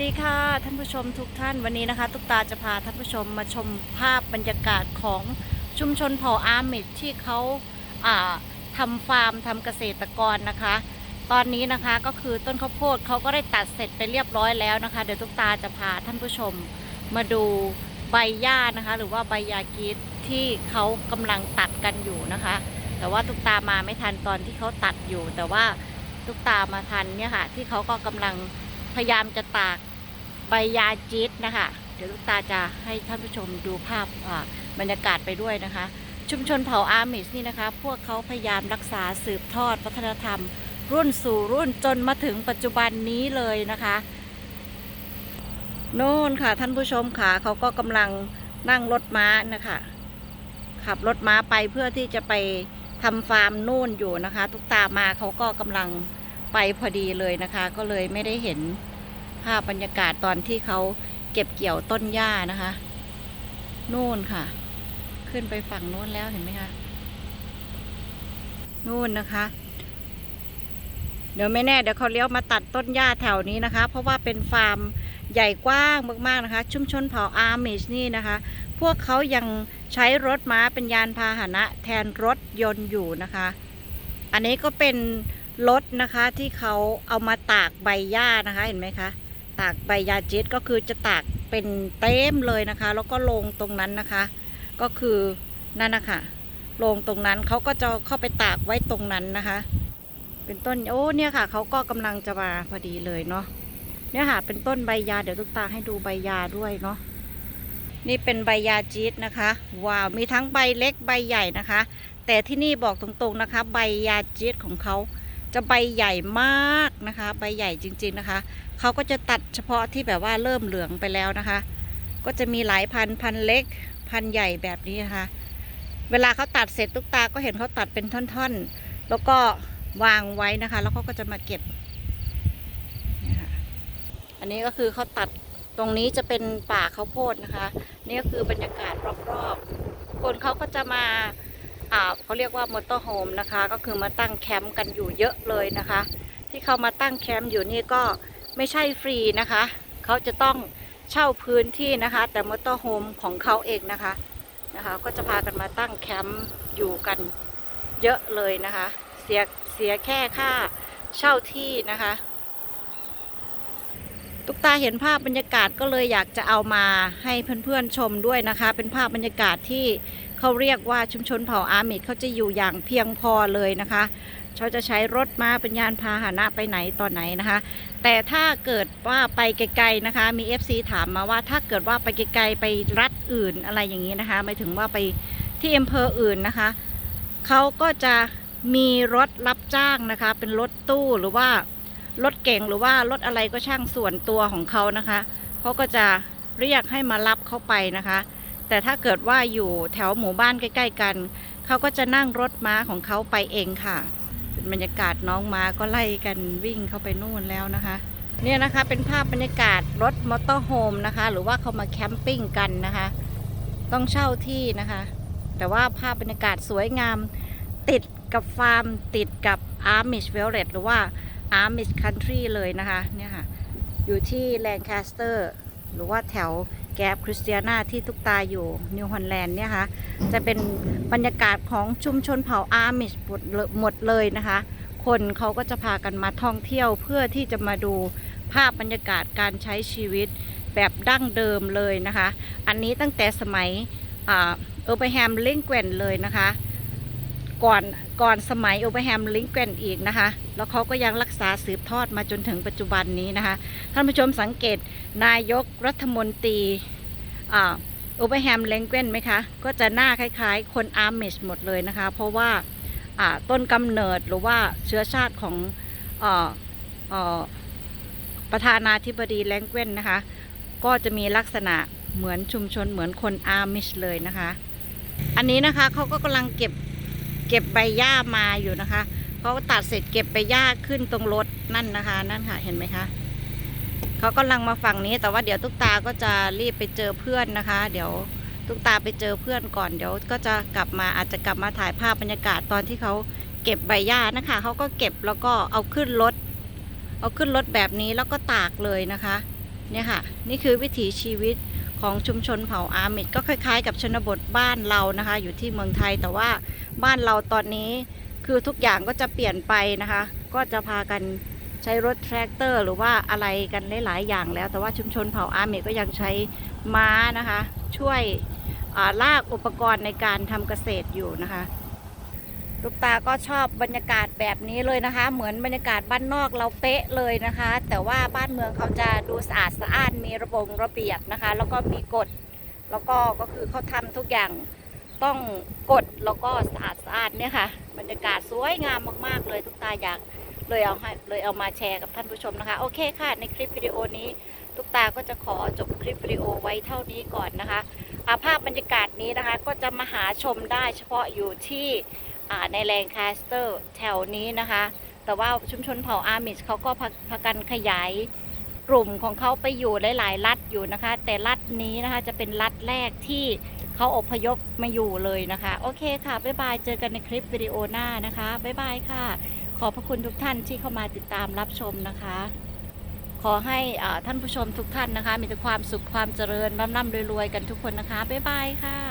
ดีค่ะท่านผู้ชมทุกท่านวันนี้นะคะ ตุ๊กตาจะพาท่านผู้ชมมาชมภาพบรรยากาศของชุมชนเผ่าอาร์มิดที่เขาาทำฟาร์มทำเกษตรกรนะคะ ตอนนี้นะคะก็คือต้นข้าวโพดเขาก็ได้ตัดเสร็จไปเรียบร้อยแล้วนะคะ เดี๋ยวตุ๊กตาจะพาท่านผู้ชมมาดูใบหญ้านะคะ หรือว่าใบยากีดที่เขากำลังตัดกันอยู่นะคะ แต่ว่าตุ๊กตามาไม่ทันตอนที่เขาตัดอยู่ แต่ว่าตุ๊กตามาทันเนี่ยค่ะที่เขาก็กำลังพยายามจะตาก ใบยาจีดนะคะ เดี๋ยวตุ๊กตาจะให้ท่านผู้ชมดูภาพบรรยากาศไปด้วยนะคะ ชุมชนเผ่าอาร์มิสนี่นะคะ พวกเขาพยายามรักษาสืบทอดวัฒนธรรม รุ่นสู่รุ่นจนมาถึงปัจจุบันนี้เลยนะคะโน่นค่ะท่านผู้ชมค่ะเขาก็กำลังนั่งรถม้านะคะขับรถม้าไปเพื่อที่จะไปทำฟาร์มนู่นอยู่นะคะ ทุกตามาเขาก็กำลังไปพอดีเลยนะคะ ก็เลยไม่ได้เห็น ภาพบรรยากาศตอนที่เขาเก็บเกี่ยวต้นหญ้านะคะนู่นค่ะ ขึ้นไปฝั่งนู้นแล้วเห็นไหมคะนู่นนะคะ เดี๋ยวไม่แน่เดี๋ยวเขาเลี้ยวมาตัดต้นหญ้าแถวนี้นะคะ เพราะว่าเป็นฟาร์มใหญ่กว้างมากๆนะคะ ชุมชนเผ่าอาร์มิชนี่นะคะ พวกเขายังใช้รถม้าเป็นยานพาหนะแทนรถยนต์อยู่นะคะ อันนี้ก็เป็นรถนะคะที่เขาเอามาตากใบหญ้านะคะเห็นไหมคะ ตากใบยาจิตก็คือจะตากเป็นเต็มเลยนะคะ แล้วก็ลงตรงนั้นนะคะ ก็คือนั่นนะคะลงตรงนั้นเขาก็จะเข้าไปตากไว้ตรงนั้นนะคะ เป็นต้นโอ้เนี่ยค่ะเขาก็กำลังจะมาพอดีเลยเนาะเนี่ยค่ะเป็นต้นใบยาเดี๋ยวตุ๊กตาให้ดูใบยาด้วยเนาะนี่เป็นใบยาจีดนะคะ ว้าวมีทั้งใบเล็กใบใหญ่นะคะ แต่ที่นี่บอกตรงๆนะคะ ใบยาจีดของเขา จะใบใหญ่มากนะคะ ใบใหญ่จริง ๆนะคะ เขาก็จะตัดเฉพาะที่แบบว่าเริ่มเหลืองไปแล้วนะคะ ก็จะมีหลายพันพันเล็ก พันใหญ่แบบนี้นะคะ เวลาเขาตัดเสร็จตุ๊กตาก็เห็นเขาตัดเป็นท่อนๆ แล้วก็วางไว้นะคะ แล้วเขาก็จะมาเก็บนี่ค่ะอันนี้ก็คือเขาตัดตรงนี้จะเป็นป่าข้าวโพดนะคะ นี่ก็คือบรรยากาศรอบๆ คนเขาก็จะมา เขาเรียกว่ามอเตอร์โฮมนะคะ ก็คือมาตั้งแคมป์กันอยู่เยอะเลยนะคะ ที่เขามาตั้งแคมป์อยู่นี่ก็ไม่ใช่ฟรีนะคะ เขาจะต้องเช่าพื้นที่นะคะ แต่มอเตอร์โฮมของเขาเองนะคะนะคะ ก็จะพากันมาตั้งแคมป์อยู่กันเยอะเลยนะคะ เสียเสียแค่ค่าเช่าที่นะคะตุ๊กตาเห็นภาพบรรยากาศก็เลยอยากจะเอามาให้เพื่อนๆชมด้วยนะคะ เป็นภาพบรรยากาศที่ เขาเรียกว่าชุมชนเผ่าอาหมิดเขาจะอยู่อย่างเพียงพอเลยนะคะเขาจะใช้รถมาเป็นยานพาหนะไปไหนตอนไหนนะคะ แต่ถ้าเกิดว่าไปไกลๆนะคะ มี FC ถามมาว่าถ้าเกิดว่าไปไกลๆไปรัฐอื่นอะไรอย่างนี้นะคะหมายถึงว่าไปที่อำเภออื่นนะคะเขาก็จะมีรถรับจ้างนะคะ เป็นรถตู้หรือว่ารถเก่งหรือว่ารถอะไรก็ช่างส่วนตัวของเขานะคะเขาก็จะเรียกให้มารับเขาไปนะคะ แต่ถ้าเกิดว่าอยู่แถวหมู่บ้านใกล้ ๆ กัน เขาก็จะนั่งรถม้าของเขาไปเองค่ะเป็นบรรยากาศน้องม้าก็ไล่กันวิ่งเข้าไปนู่นแล้วนะคะ เนี่ยนะคะเป็นภาพบรรยากาศรถมอเตอร์โฮมนะคะ หรือว่าเขามาแคมปิ้งกันนะคะ ต้องเช่าที่นะคะ แต่ว่าภาพบรรยากาศสวยงามติดกับฟาร์มติดกับอาร์มิชเวลเลตหรือว่าอาร์มิชคันทรีเลยนะคะเนี่ยค่ะ อยู่ที่แหรือว่าแถวแกรบคริสเตียนาที่ทุกตาอยู่นิวฮอลแลนด์เนี่ยค่ะจะเป็นบรรยากาศของชุมชนเผ่าอาร์มิชหมดเลยนะคะ คนเขาก็จะพากันมาท่องเที่ยวเพื่อที่จะมาดูภาพบรรยากาศการใช้ชีวิตแบบดั้งเดิมเลยนะคะ อันนี้ตั้งแต่สมัยเออร์เบแฮมลิงเกวนเลยนะคะ ก่อนก่อนสมัยโอเบอร์แฮมลิงเกนอีกนะคะ แล้วเขาก็ยังรักษาสืบทอดมาจนถึงปัจจุบันนี้นะคะ ท่านผู้ชมสังเกตนายกรัฐมนตรีโอเบอร์แฮมลิงเกนไหมคะ ก็จะหน้าคล้ายๆ คนอาร์มิชหมดเลยนะคะ เพราะว่าต้นกำเนิดหรือว่าเชื้อชาติของออประธานาธิบดีแลงเกนนะคะ ก็จะมีลักษณะเหมือนชุมชนเหมือนคนอาร์มิชเลยนะคะ อันนี้นะคะเขาก็กำลังเก็บ เก็บใบหญ้ามาอยู่นะคะเขาตัดเสร็จเก็บใบหญ้าขึ้นตรงรถนั่นนะคะ นั่นค่ะเห็นไหมคะเขากำลังมาฝั่งนี้แต่ว่าเดี๋ยวตุ๊กตาก็จะรีบไปเจอเพื่อนนะคะ เดี๋ยวตุ๊กตาไปเจอเพื่อนก่อนเดี๋ยวก็จะกลับมาอาจจะกลับมาถ่ายภาพบรรยากาศตอนที่เขาเก็บใบหญ้านะคะเขาก็เก็บแล้วก็เอาขึ้นรถ เอาขึ้นรถแบบนี้แล้วก็ตากเลยนะคะ เนี่ยค่ะ นี่คือวิถีชีวิต ของชุมชนเผ่าอามิดก็คล้ายๆ กับชนบทบ้านเรานะคะ อยู่ที่เมืองไทยแต่ว่าบ้านเราตอนนี้คือทุกอย่างก็จะเปลี่ยนไปนะคะ ก็จะพากันใช้รถแทรกเตอร์ หรือว่าอะไรกันหลายๆอย่างแล้ว แต่ว่าชุมชนเผ่าอาหมิดก็ยังใช้ม้านะคะ ช่วยลากอุปกรณ์ในการทำเกษตรอยู่นะคะ ลูกตาก็ชอบบรรยากาศแบบนี้เลยนะคะ เหมือนบรรยากาศบ้านนอกเราเป๊ะเลยนะคะ แต่ว่าบ้านเมืองเขาจะดูสะอาดสะอ้านมีระบบระเบียบนะคะ แล้วก็มีกฎแล้วก็ก็คือเขาทำทุกอย่างต้องกฎแล้วก็สะอาดสะอ้านเนี่ยค่ะ บรรยากาศสวยงามมาก ๆ เลยทุกตาอยากเลยเอาให้เลยเอามาแชร์กับท่านผู้ชมนะคะ โอเคค่ะ ในคลิปวิดีโอนี้ทุกตาก็จะขอจบคลิปวิดีโอไว้เท่านี้ก่อนนะคะอาภาพบรรยากาศนี้นะคะ ก็จะมาหาชมได้เฉพาะอยู่ที่ ในแรงคาสเตอร์แถวนี้นะคะ แต่ว่าชุมชนเผ่าอาร์มิชเขาก็พาพากันขยายกลุ่มของเขาไปอยู่หลายๆรัฐอยู่นะคะ แต่รัฐนี้นะคะจะเป็นรัฐแรกที่เขาอพยพมาอยู่เลยนะคะ โอเคค่ะ บ๊ายบาย เจอกันในคลิปวิดีโอหน้านะคะ บ๊ายบายค่ะ ขอบพระคุณทุกท่านที่เข้ามาติดตามรับชมนะคะ ขอให้อ่าท่านผู้ชมทุกท่านนะคะ มีแต่ความสุขความเจริญร่ำๆรวยๆกันทุกคนนะคะ บ๊ายบายค่ะ